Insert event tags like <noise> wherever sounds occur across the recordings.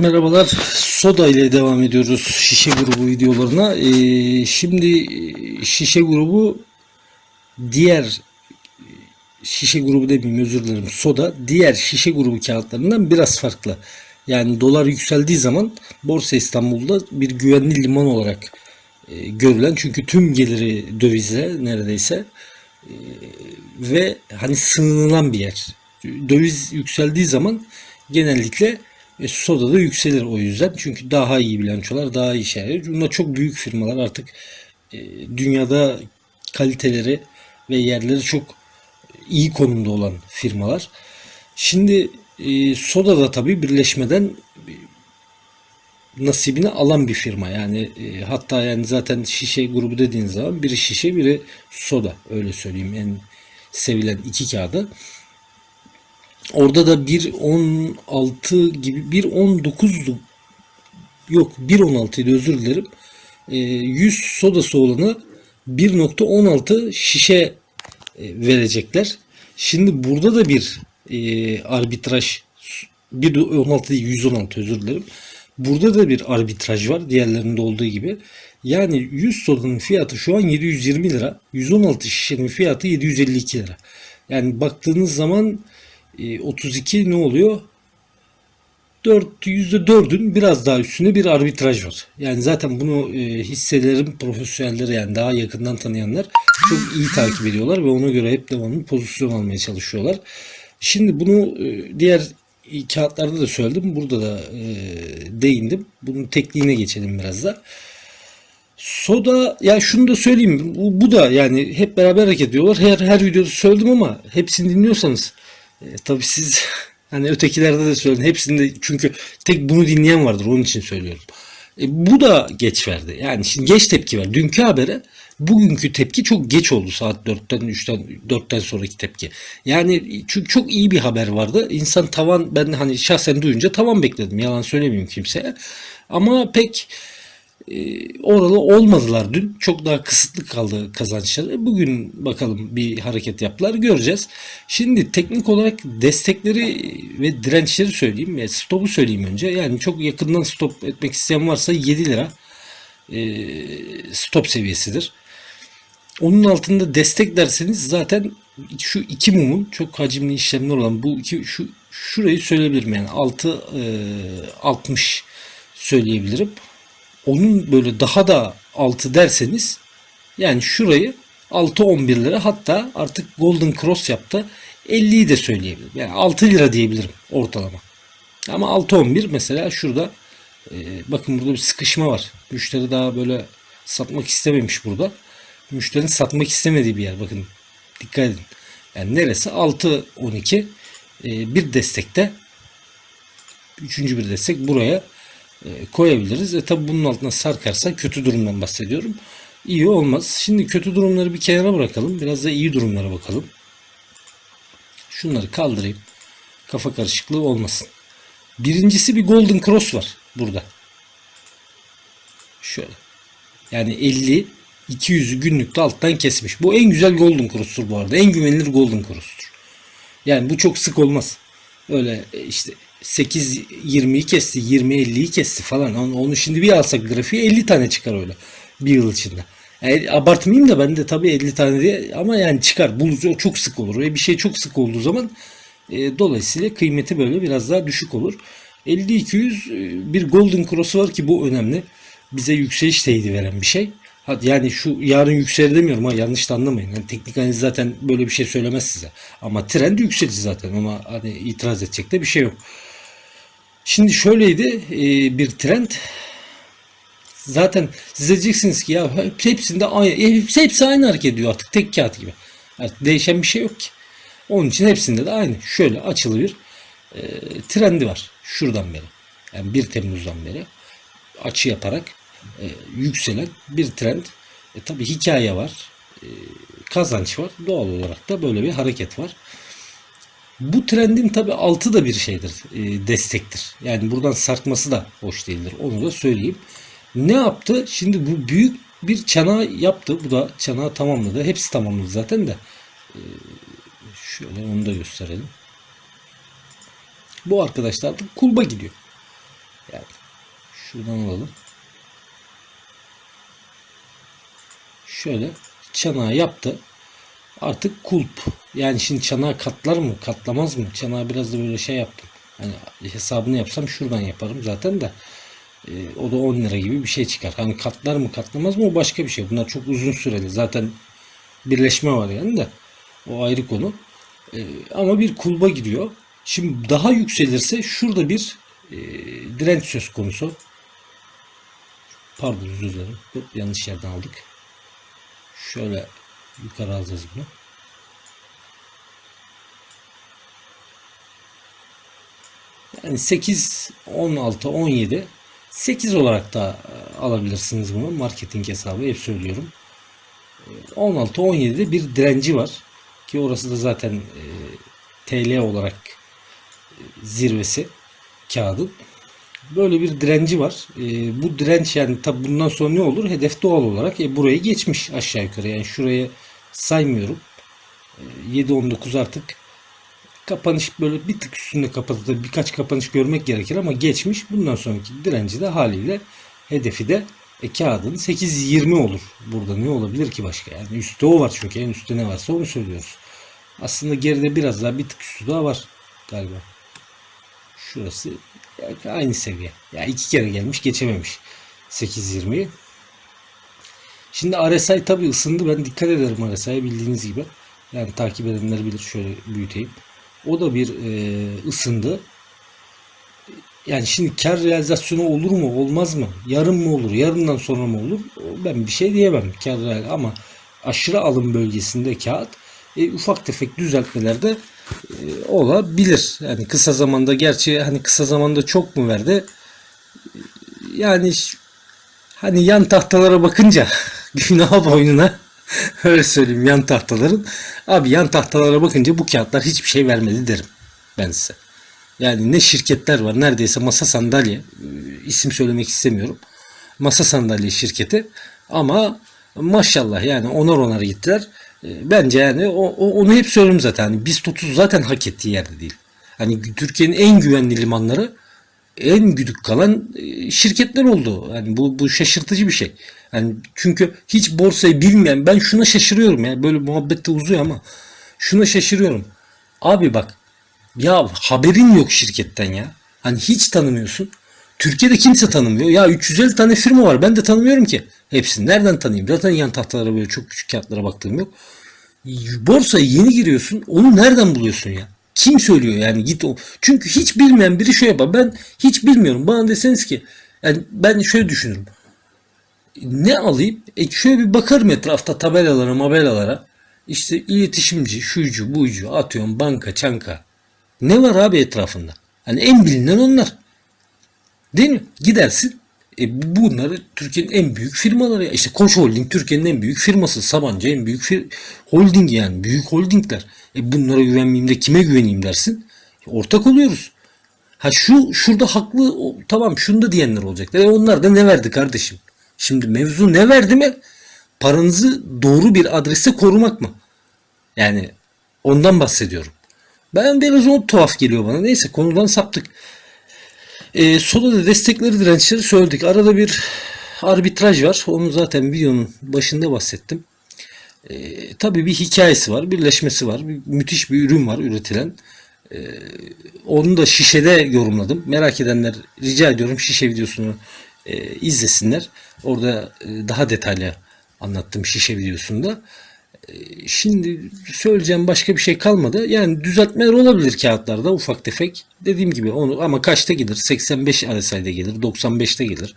Merhabalar. Soda ile devam ediyoruz şişe grubu videolarına. Ee, şimdi e, şişe grubu diğer e, şişe grubu demeyeyim özür dilerim. Soda diğer şişe grubu kağıtlarından biraz farklı. Yani dolar yükseldiği zaman Borsa İstanbul'da bir güvenli liman olarak e, görülen çünkü tüm geliri dövize neredeyse e, ve hani sığınılan bir yer. Döviz yükseldiği zaman genellikle e, soda da yükselir o yüzden. Çünkü daha iyi bilançolar, daha iyi şeyler. Bunlar çok büyük firmalar artık e, dünyada kaliteleri ve yerleri çok iyi konumda olan firmalar. Şimdi e, soda da tabii birleşmeden nasibini alan bir firma. Yani e, hatta yani zaten şişe grubu dediğin zaman biri şişe biri soda öyle söyleyeyim en sevilen iki kağıdı. Orada da 1.16 gibi 1.19'du yok 1.16 idi özür dilerim. E, 100 sodası olana 1.16 şişe e, verecekler. Şimdi burada da bir e, arbitraj 1.16 değil 116 özür dilerim. Burada da bir arbitraj var diğerlerinde olduğu gibi. Yani 100 sodanın fiyatı şu an 720 lira. 116 şişenin fiyatı 752 lira. Yani baktığınız zaman 32 ne oluyor? 4 %4'ün biraz daha üstünde bir arbitraj var. Yani zaten bunu e, hisselerin profesyonelleri yani daha yakından tanıyanlar çok iyi takip ediyorlar ve ona göre hep devamlı pozisyon almaya çalışıyorlar. Şimdi bunu e, diğer kağıtlarda da söyledim. Burada da e, değindim. Bunun tekniğine geçelim biraz da. Soda ya şunu da söyleyeyim. Bu, bu da yani hep beraber hareket ediyorlar. Her her videoda söyledim ama hepsini dinliyorsanız e, tabii siz <laughs> hani ötekilerde de söyledim. Hepsinde çünkü tek bunu dinleyen vardır. Onun için söylüyorum. E, bu da geç verdi. Yani şimdi geç tepki ver. Dünkü habere bugünkü tepki çok geç oldu saat 4'ten 3'ten 4'ten sonraki tepki. Yani çünkü çok iyi bir haber vardı. İnsan tavan ben hani şahsen duyunca tavan bekledim. Yalan söylemeyeyim kimseye. Ama pek oralı olmadılar dün. Çok daha kısıtlı kaldı kazançları. Bugün bakalım bir hareket yaptılar. Göreceğiz. Şimdi teknik olarak destekleri ve dirençleri söyleyeyim. Yani stopu söyleyeyim önce. Yani çok yakından stop etmek isteyen varsa 7 lira e, stop seviyesidir. Onun altında destek derseniz zaten şu iki mumun çok hacimli işlemler olan bu iki şu şurayı söyleyebilirim yani 6 e, 60 söyleyebilirim. Onun böyle daha da altı derseniz yani şurayı 6-11 lira hatta artık Golden Cross yaptı. 50'yi de söyleyebilirim. Yani 6 lira diyebilirim ortalama. Ama 6-11 mesela şurada e, bakın burada bir sıkışma var. Müşteri daha böyle satmak istememiş burada. Müşterinin satmak istemediği bir yer. Bakın dikkat edin. Yani neresi? 6-12 e, bir destekte üçüncü bir destek buraya koyabiliriz. E tabi bunun altına sarkarsa kötü durumdan bahsediyorum. İyi olmaz. Şimdi kötü durumları bir kenara bırakalım. Biraz da iyi durumlara bakalım. Şunları kaldırayım. Kafa karışıklığı olmasın. Birincisi bir Golden Cross var burada. Şöyle. Yani 50 200'ü günlükte alttan kesmiş. Bu en güzel Golden Cross'tur bu arada. En güvenilir Golden Cross'tur. Yani bu çok sık olmaz. Öyle e, işte 8 20'yi kesti, 20 50'yi kesti falan. Onu, şimdi bir alsak grafiği 50 tane çıkar öyle bir yıl içinde. Yani abartmayayım da ben de tabii 50 tane diye ama yani çıkar. Bu çok sık olur. Ve bir şey çok sık olduğu zaman e, dolayısıyla kıymeti böyle biraz daha düşük olur. 50-200 e, bir Golden Cross'u var ki bu önemli. Bize yükseliş teyidi veren bir şey. Yani şu yarın yükselir demiyorum ha yanlış da anlamayın. Yani teknik analiz zaten böyle bir şey söylemez size. Ama trend yükselir zaten ama hani itiraz edecek de bir şey yok. Şimdi şöyleydi e, bir trend. Zaten siz diyeceksiniz ki ya hepsinde aynı, hepsi, hepsi aynı hareket ediyor artık tek kağıt gibi. Artık değişen bir şey yok ki. Onun için hepsinde de aynı. Şöyle açılı bir e, trendi var. Şuradan beri. Yani 1 Temmuz'dan beri açı yaparak e, yükselen bir trend. E, tabii hikaye var. E, kazanç var. Doğal olarak da böyle bir hareket var. Bu trendin tabi altı da bir şeydir, e, destektir. Yani buradan sarkması da hoş değildir. Onu da söyleyeyim. Ne yaptı? Şimdi bu büyük bir çana yaptı. Bu da çanağı tamamladı. Hepsi tamamladı zaten de. E, şöyle onu da gösterelim. Bu arkadaşlar da kulba gidiyor. Şuradan alalım. Şöyle çanağı yaptı. Artık kulp. Yani şimdi çanağı katlar mı katlamaz mı? Çanağı biraz da böyle şey yaptım. Hani hesabını yapsam şuradan yaparım zaten de. Ee, o da 10 lira gibi bir şey çıkar. Hani katlar mı katlamaz mı o başka bir şey. Bunlar çok uzun süreli. Zaten birleşme var yani de. O ayrı konu. Ee, ama bir kulba giriyor. Şimdi daha yükselirse şurada bir e, direnç söz konusu. Pardon özür dilerim. Yanlış yerden aldık. Şöyle yukarı alacağız bunu. Yani 8, 16, 17 8 olarak da e, alabilirsiniz bunu. Marketing hesabı hep söylüyorum. 16, 17'de bir direnci var. Ki orası da zaten e, TL olarak e, zirvesi kağıdın. Böyle bir direnci var. E, bu direnç yani tabi bundan sonra ne olur? Hedef doğal olarak e, burayı geçmiş aşağı yukarı. Yani şurayı saymıyorum. E, 7-19 artık kapanış böyle bir tık üstünde kapatılır. Birkaç kapanış görmek gerekir ama geçmiş. Bundan sonraki direnci de haliyle hedefi de e, kağıdın 8-20 olur. Burada ne olabilir ki başka? Yani üstte o var çünkü en üstte ne varsa onu söylüyoruz. Aslında geride biraz daha bir tık üstü daha var galiba. Şurası yani aynı seviye. Ya yani iki kere gelmiş geçememiş. 8.20'yi. Şimdi RSI tabi ısındı. Ben dikkat ederim RSI'ye bildiğiniz gibi. Yani takip edenler bilir. Şöyle büyüteyim. O da bir e, ısındı. Yani şimdi kar realizasyonu olur mu olmaz mı? Yarın mı olur? Yarından sonra mı olur? Ben bir şey diyemem. Kar ama aşırı alım bölgesinde kağıt e, ufak tefek düzeltmelerde e, olabilir. Yani kısa zamanda gerçi hani kısa zamanda çok mu verdi? Yani hani yan tahtalara bakınca <laughs> günah boynuna <laughs> öyle söyleyeyim yan tahtaların. Abi yan tahtalara bakınca bu kağıtlar hiçbir şey vermedi derim ben size. Yani ne şirketler var neredeyse masa sandalye e, isim söylemek istemiyorum. Masa sandalye şirketi ama maşallah yani onar onar gittiler. E, Bence yani o, o- onu hep söylüyorum zaten. Hani biz tutu zaten hak ettiği yerde değil. Hani Türkiye'nin en güvenli limanları en güdük kalan e, şirketler oldu. Yani bu bu şaşırtıcı bir şey. Yani çünkü hiç borsayı bilmeyen ben şuna şaşırıyorum ya. Böyle muhabbette uzuyor ama şuna şaşırıyorum. Abi bak ya haberin yok şirketten ya. Hani hiç tanımıyorsun. Türkiye'de kimse tanımıyor. Ya 350 tane firma var. Ben de tanımıyorum ki. Hepsini nereden tanıyayım? Zaten yan tahtalara böyle çok küçük kağıtlara baktığım yok. Borsaya yeni giriyorsun. Onu nereden buluyorsun ya? Kim söylüyor yani git o. Çünkü hiç bilmeyen biri şöyle yapar. Ben hiç bilmiyorum. Bana deseniz ki yani ben şöyle düşünürüm. Ne alayım? E şöyle bir bakarım etrafta tabelalara, mabelalara. İşte iletişimci, şuycu, buycu, atıyorum banka, çanka. Ne var abi etrafında? Hani en bilinen onlar. Değil mi? Gidersin. E bunları Türkiye'nin en büyük firmaları. ya. İşte Koç Holding Türkiye'nin en büyük firması. Sabancı en büyük fir holding yani. Büyük holdingler. E bunlara güvenmeyeyim de kime güveneyim dersin. E ortak oluyoruz. Ha şu şurada haklı o, tamam şunu da diyenler olacak. E onlar da ne verdi kardeşim? Şimdi mevzu ne verdi mi? Paranızı doğru bir adreste korumak mı? Yani ondan bahsediyorum. Ben biraz o tuhaf geliyor bana. Neyse konudan saptık. E, Sola'da destekleri dirençleri söyledik. Arada bir arbitraj var. Onu zaten videonun başında bahsettim. E, tabii bir hikayesi var, birleşmesi var. Bir, müthiş bir ürün var üretilen. E, onu da şişede yorumladım. Merak edenler rica ediyorum şişe videosunu e, izlesinler. Orada e, daha detaylı anlattım şişe videosunda. Şimdi söyleyeceğim başka bir şey kalmadı. Yani düzeltmeler olabilir kağıtlarda ufak tefek. Dediğim gibi onu ama kaçta gelir? 85 RSI'de gelir, 95'te gelir,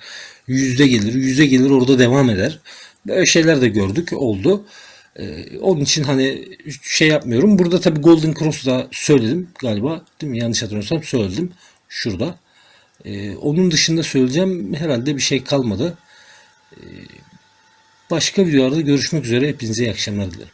100'de gelir, 100'e gelir orada devam eder. Böyle şeyler de gördük, oldu. Ee, onun için hani şey yapmıyorum. Burada tabii Golden Cross'u da söyledim galiba. Değil mi? Yanlış hatırlamıyorsam söyledim. Şurada. Ee, onun dışında söyleyeceğim herhalde bir şey kalmadı. Ee, başka videolarda görüşmek üzere. Hepinize iyi akşamlar dilerim.